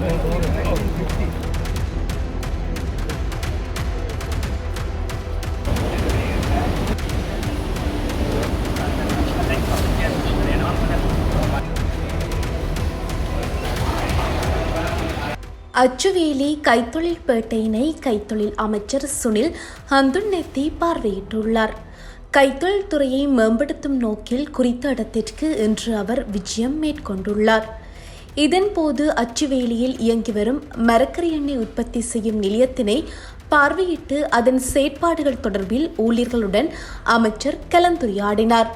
அச்சுவேலி கைத்தொழில் பேட்டையினை கைத்தொழில் அமைச்சர் சுனில் ஹந்துன்னெத்தி பார்வையிட்டுள்ளார். கைத்தொழில் துறையை மேம்படுத்தும் நோக்கில் குறித்த இடத்திற்கு இன்று அவர் விஜயம் மேற்கொண்டுள்ளார். இதன்போது அச்சுவேலியில் இயங்கி வரும் மரக்கரி எண்ணெய் உற்பத்தி செய்யும் நிலையத்தினை பார்வையிட்டு அதன் செயற்பாடுகள் தொடர்பில் ஊழியர்களுடன் அமைச்சர் கலந்துரையாடினார்.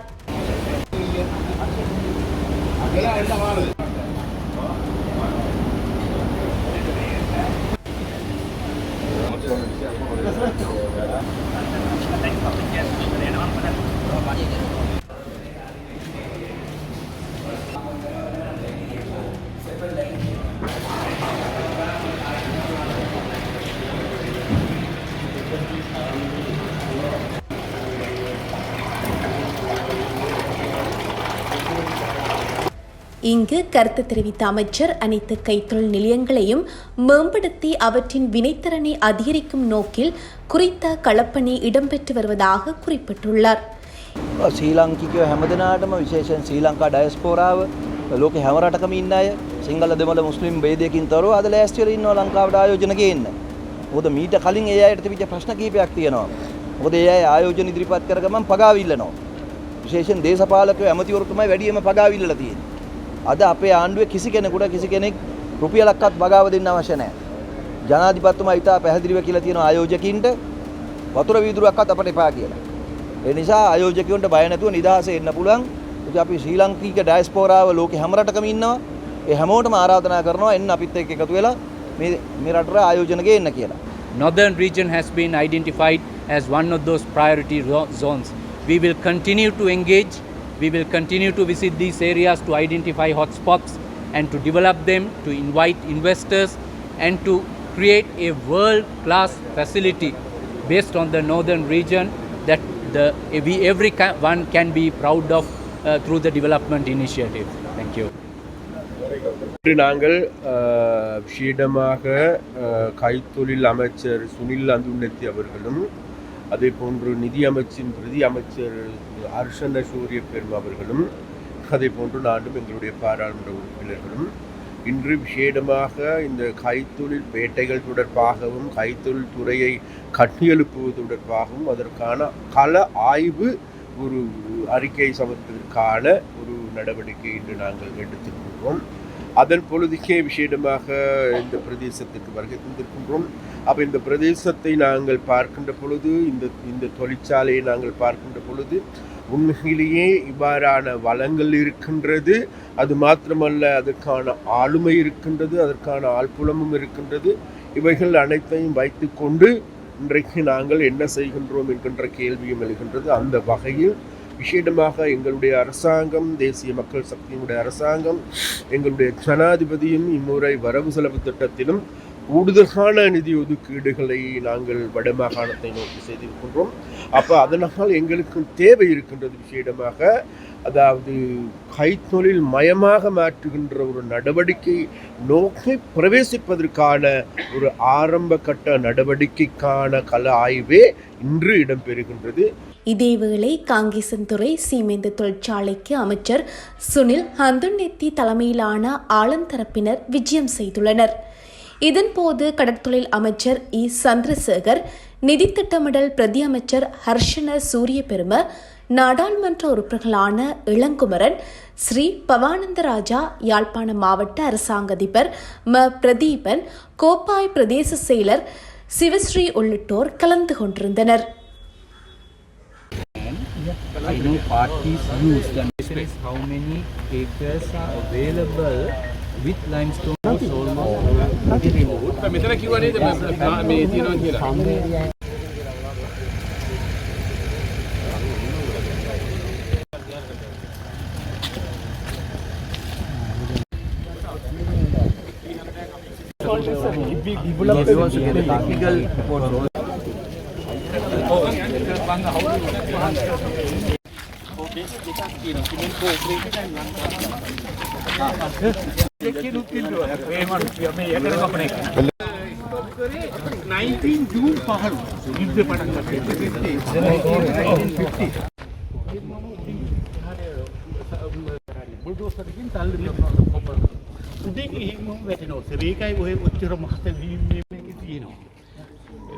இங்கு கருத்து தெரிவித்த அமைச்சர் அனைத்து கைத்தொழில் நிலையங்களையும் மேம்படுத்தி அவற்றின் வினைத்திறனை அதிகரிக்கும் நோக்கில் குறித்த களப்பணி இடம்பெற்று வருவதாக குறிப்பிட்டுள்ளார் ශ්‍රී ලංකිකව හැමදනාටම විශේෂෙන් ශ්‍රී ලංකා ඩයස්පෝරාව ලෝක හැමරටකම ඉන්න අය සිංහල දෙමළ මුස්ලිම් බේදයකින් තොරව අද ලෑස්තිවල ඉන්නවා ලංකාවට ආයෝජන ගේන්න. මොකද මීට කලින් ඒ අයට තිබිච්ච ප්‍රශ්න කීපයක් තියෙනවා. මොකද ඒ අය ආයෝජන ඉදිරිපත් කර ගමන් පගාවිල්ලනවා. විශේෂයෙන් දේශපාලකයෝ ඇමතිවරු තමයි වැඩියම පගාවිල්ලලා තියෙන්නේ. අද අපේ ආණ්ඩුවේ කිසි කෙනෙකුට කිසි කෙනෙක් රුපියලක්වත් බගාව දෙන්න අවශ්‍ය නැහැ. ජනාධිපතිතුමා ඉතා පැහැදිලිව කියලා තියෙනවා ආයෝජකින්ට වතුර වීදුරුවක්වත් අපට එපා කියලා. ඒ නිසා ආයෝජකයන්ට බය නැතුව නිදහසේ එන්න පුළුවන්. ඉතින් අපි ශ්‍රී ලංකීක ඩයස්පෝරාව ලෝකෙ හැම රටකම ඉන්නවා. ඒ හැමෝටම ආරාධනා කරනවා එන්න අපිත් එක්ක එකතු වෙලා මේ මේ රටට ආයෝජන ගේන්න කියලා. Northern region has been identified as one of those priority ro- zones. We will continue to engage. We will continue to visit these areas to identify hotspots and to develop them, to invite investors, and to create a world class facility based on the northern region that the, we, every ca- one can be proud of uh, through the development initiative. Thank you. இன்று நாங்கள் அஹ், விஷேடமாக அஹ், கைத்தொழில் அமைச்சர் சுனில் அந்துண்ணத்தி அவர்களும் அதே போன்று நிதி அமைச்சின் பிரதி அமைச்சர் ஹர்ஷன சூரிய பெரும் அவர்களும் அதே போன்று நானும் எங்களுடைய பாராளுமன்ற உறுப்பினர்களும் இன்று விசேடமாக இந்த கைத்தொழில் பேட்டைகள் தொடர்பாகவும் கைத்தொழில் துறையை கட்டியெழுப்புவது தொடர்பாகவும் அதற்கான கள ஆய்வு ஒரு அறிக்கை சமர்ப்பதற்கான ஒரு நடவடிக்கை இன்று நாங்கள் எடுத்துக்கொள்வோம் அதன் பொழுதுக்கே விஷேடமாக இந்த பிரதேசத்துக்கு வருகை தந்திருக்கின்றோம். அப்போ இந்த பிரதேசத்தை நாங்கள் பார்க்கின்ற பொழுது இந்த இந்த தொழிற்சாலையை நாங்கள் பார்க்கின்ற பொழுது உண்மையிலேயே இவ்வாறான வளங்கள் இருக்கின்றது. அது மாத்திரமல்ல அதற்கான ஆளுமை இருக்கின்றது அதற்கான ஆழ்புலமும் இருக்கின்றது. இவைகள் அனைத்தையும் வைத்துக்கொண்டு இன்றைக்கு நாங்கள் என்ன செய்கின்றோம் என்கின்ற கேள்வியும் எழுகின்றது. அந்த வகையில் விசேடமாக எங்களுடைய அரசாங்கம் தேசிய மக்கள் சக்தியினுடைய அரசாங்கம் எங்களுடைய ஜனாதிபதியும் இம்முறை வரவு செலவு திட்டத்திலும் கூடுதலான நிதி ஒதுக்கீடுகளை நாங்கள் வடமாகாணத்தை நோக்கி செய்திருக்கின்றோம். அப்போ அதனால் எங்களுக்கு தேவை இருக்கின்றது விஷயமாக அதாவது கைத்தொழில் மயமாக மாற்றுகின்ற ஒரு நடவடிக்கை நோக்கி பிரவேசிப்பதற்கான ஒரு ஆரம்ப கட்ட நடவடிக்கைக்கான கல ஆய்வே இன்று இடம்பெறுகின்றது. இதேவேளை காங்கேசன்துறை சீமேந்து தொழிற்சாலைக்கு அமைச்சர் சுனில் ஹந்துநெத்தி தலைமையிலான ஆளுந்தரப்பினர் விஜயம் செய்துள்ளனர். இதன்போது கடற்தொழில் அமைச்சர் இ. சந்திரசேகர் நிதி திட்டமிடல் பிரதி அமைச்சர் ஹர்ஷன சூரிய பெரும நாடாளுமன்ற உறுப்பினர்களான இளங்குமரன் ஸ்ரீ பவானந்தராஜா யாழ்ப்பாண மாவட்ட அரசாங்க அதிபர் ம. பிரதீபன் கோப்பாய் பிரதேச செயலர் சிவஸ்ரீ உள்ளிட்டோர் கலந்து கொண்டிருந்தனர். I know parties use. The question is how many acres are available with limestone or almost be a technical Vâng, hấu nineteen June ಪಹಳು ಯುದ್ಧ ಪಡಂಗ බුල්ඩෝසරකින් තල්ලු කරනවා උඩින් එහෙම වැටෙනවා ඒකයි ඔය ඔච්චර මහත වීමේ තියෙනවා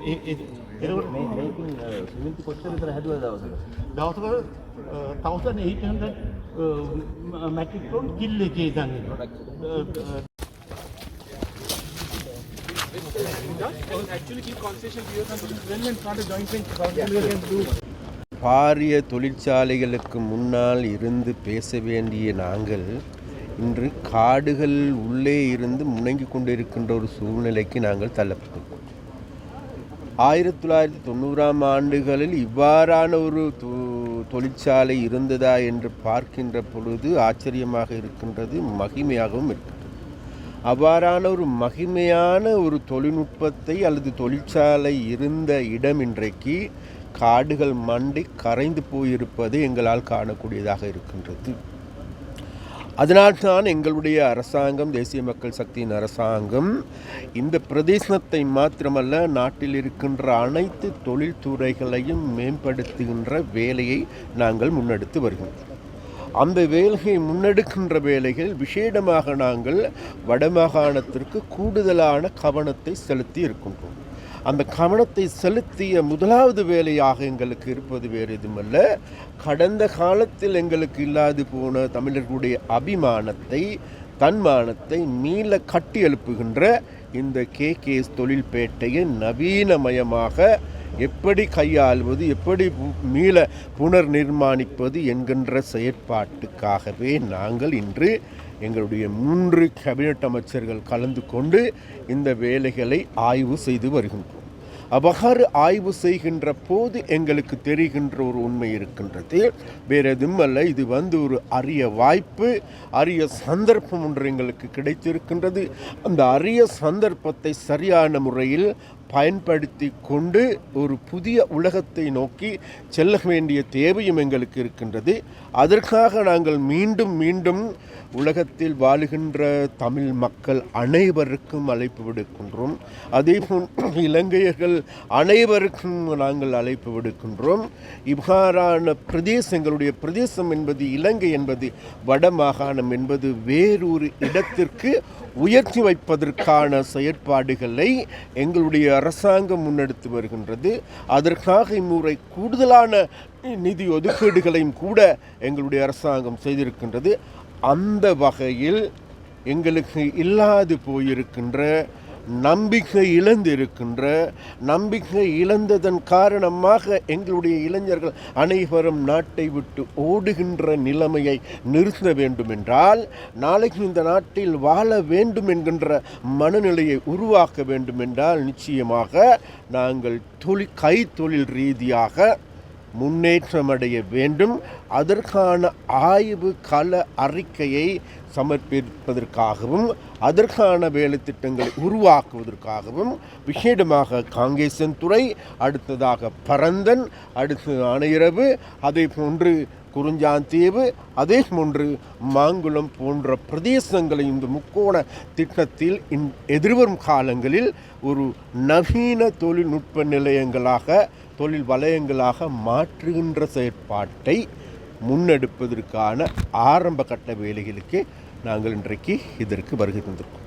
ඒ பாரிய தொழிற்சாலைகளுக்கு முன்னால் இருந்து பேச வேண்டிய நாங்கள் இன்று காடுகள் உள்ளே இருந்து முணங்கி கொண்டிருக்கின்ற ஒரு சூழ்நிலைக்கு நாங்கள் தள்ளப்பட்டோம் ஆயிரத்தி தொள்ளாயிரத்தி தொண்ணூறாம் ஆண்டுகளில் இவ்வாறான ஒரு தொ- தொழிற்சாலை இருந்ததா என்று பார்க்கின்ற பொழுது ஆச்சரியமாக இருக்கின்றது மகிமையாகவும் இருக்கின்றது. அவ்வாறான ஒரு மகிமையான ஒரு தொழில்நுட்பத்தை அல்லது தொழிற்சாலை இருந்த இடம் இன்றைக்கு காடுகள் மண்டி கரைந்து போயிருப்பது எங்களால் காணக்கூடியதாக இருக்கின்றது. அதனால்தான் எங்களுடைய அரசாங்கம் தேசிய மக்கள் சக்தியின் அரசாங்கம் இந்த பிரதேசத்தை மாத்திரமல்ல நாட்டில் இருக்கின்ற அனைத்து தொழில்துறைகளையும் மேம்படுத்துகின்ற வேலையை நாங்கள் முன்னெடுத்து வருகின்றோம். அந்த வேலையை முன்னெடுக்கின்ற வேலைகள் விசேடமாக நாங்கள் வடமாகாணத்திற்கு கூடுதலான கவனத்தை செலுத்தி இருக்கின்றோம். அந்த கவனத்தை செலுத்திய முதலாவது வேலையாக எங்களுக்கு இருப்பது வேறு எதுவுமல்ல. கடந்த காலத்தில் எங்களுக்கு இல்லாது போன தமிழர்களுடைய அபிமானத்தை தன்மானத்தை மீள கட்டி எழுப்புகின்ற இந்த கேகேஸ் தொழில்பேட்டையை நவீனமயமாக எப்படி கையாள்வது எப்படி பு- மீள புனர் நிர்மாணிப்பது என்கின்ற செயற்பாட்டுக்காகவே நாங்கள் இன்று எங்களுடைய மூன்று கேபினட் அமைச்சர்கள் கலந்து கொண்டு இந்த வேலைகளை ஆய்வு செய்து வருகின்றோம். அவ்வாறு ஆய்வு செய்கின்ற போது எங்களுக்கு தெரிகின்ற ஒரு உண்மை இருக்கின்றது. வேறு எதுவும் அல்ல இது வந்து ஒரு அரிய வாய்ப்பு அரிய சந்தர்ப்பம் ஒன்று எங்களுக்கு கிடைத்திருக்கின்றது. அந்த அரிய சந்தர்ப்பத்தை சரியான முறையில் பயன்படுத்தி கொண்டு ஒரு புதிய உலகத்தை நோக்கி செல்ல வேண்டிய தேவையும் எங்களுக்கு இருக்கின்றது. அதற்காக நாங்கள் மீண்டும் மீண்டும் உலகத்தில் வாழுகின்ற தமிழ் மக்கள் அனைவருக்கும் அழைப்பு விடுக்கின்றோம். அதேபோல் இலங்கையர்கள் அனைவருக்கும் நாங்கள் அழைப்பு விடுக்கின்றோம். இவ்வாறான பிரதேசங்களுடைய பிரதேசம் என்பது இலங்கை என்பது வடமாகாணம் என்பது வேறொரு இடத்திற்கு உயர்த்தி வைப்பதற்கான செயற்பாடுகளை எங்களுடைய அரசாங்கம் முன்னெடுத்து வருகின்றது. அதற்காக இம்முறை கூடுதலான நிதி ஒதுக்கீடுகளையும் கூட எங்களுடைய அரசாங்கம் செய்திருக்கின்றது. அந்த வகையில் எங்களுக்கு இல்லாது போயிருக்கின்ற நம்பிக்கை இழந்திருக்கின்ற நம்பிக்கை இழந்ததன் காரணமாக எங்களுடைய இளைஞர்கள் அனைவரும் நாட்டை விட்டு ஓடுகின்ற நிலைமையை நிறுத்த வேண்டுமென்றால் நாளைக்கு இந்த நாட்டில் வாழ வேண்டும் என்கின்ற மனநிலையை உருவாக்க வேண்டுமென்றால் நிச்சயமாக நாங்கள் தொழில் கைத்தொழில் ரீதியாக முன்னேற்றமடைய வேண்டும். அதற்கான ஆய்வு கள அறிக்கையை சமர்ப்பிப்பதற்காகவும் அதற்கான வேலை திட்டங்களை உருவாக்குவதற்காகவும் விசேடமாக காங்கேசன் துறை அடுத்ததாக பரந்தன் அடுத்து ஆணையரவு அதே போன்று குறிஞ்சாந்தீவு அதே போன்று மாங்குளம் போன்ற பிரதேசங்களை இந்த முக்கோண திட்டத்தில் இன் எதிர்வரும் காலங்களில் ஒரு நவீன தொழில்நுட்ப நிலையங்களாக தொழில் வலயங்களாக மாற்றுகின்ற செயற்பாட்டை முன்னெடுப்பதற்கான ஆரம்ப கட்ட வேலைகளுக்கு நாங்கள் இன்றைக்கு இதற்கு வருகை தந்திருக்கோம்.